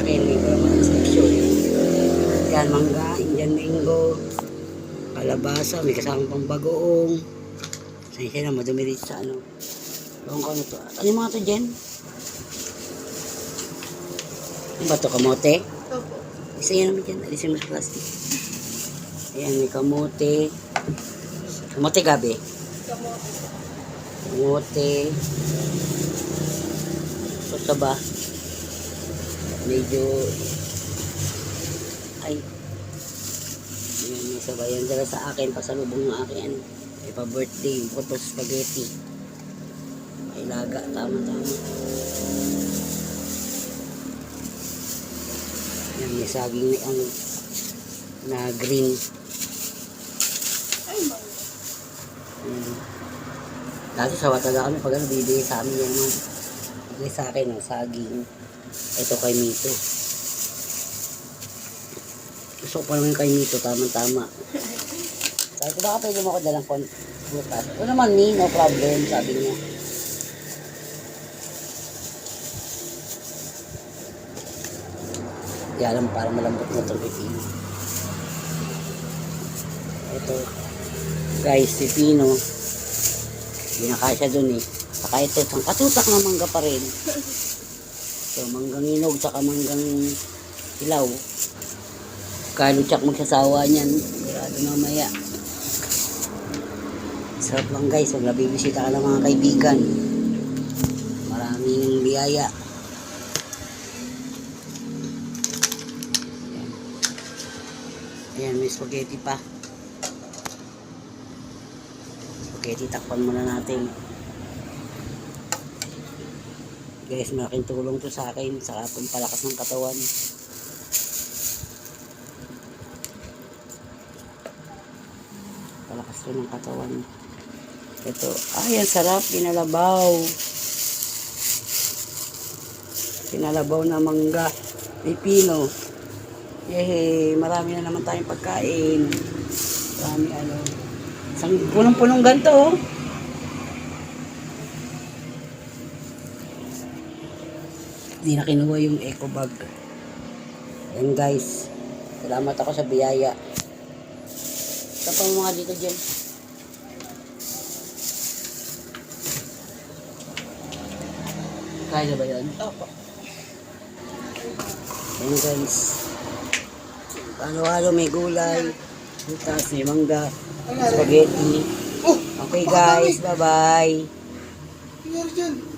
akin, hindi ko naman instruction. Yan, mangga, Indian mango, kalabasa, may kasamang pang bagoong. Sensya na, madumi rin sa ano. Ewan ko ano to. Ano yung mga to, Jen? Ano ba to, kamote? Opo. Isa yan naman dyan, alisin mo sa plastic. Ayan, may kamote. Kamote gabi. Kamote. Kamote. Ito ba? Medyo... Ay. Ayan, may sabayan dala sa akin. Pasalubong ng akin. May pa-birthday. Photo spaghetti. May laga. Tama-tama. Ayan, may saging na ano na green. Ay. Mm. Dati sa Wataga kami, pag ano, bibigay sa amin yan naman. Bibigay sa akin, ang saging. Ito kay Mito. Gusto ko pa naman kay Mito, tama-tama. Sabi ko, baka pwede mo ako dalang bukas. Ito naman, ni, no problem, sabi niya. Di alam, parang malambot na itong pipino. Ito, guys, pipino. Hindi na kasya dun eh. Saka ito, isang katutak na mangga pa rin. So, manggang inog, saka manggang ilaw. Kalutsak magsasawa niyan. Sigurado mamaya. Sarap lang guys, huwag nabibisita ka ng mga kaibigan. Maraming biyaya. Ayan. May spaghetti pa. Spaghetti, takpan muna natin. Guys, malaking tulong to sa akin sa atong palakas ng katawan. Palakas to ng katawan. Ito, ay, ang sarap, pinalabaw. Pinalabaw na mangga, pipino. Yehe, marami na naman tayong pagkain. Marami ano. Isang punong-punong ganito, oh. Hindi na kinuha yung eco bag. Ayan guys. Salamat ako sa biyaya. Ito pa mga dito dyan. Kaya na ba yun? Opo. Ayan guys. Halo-halo may gulay. Butas, may mangga. Spaghetti. Oh! Okay guys, bye-bye. Nangyari dyan?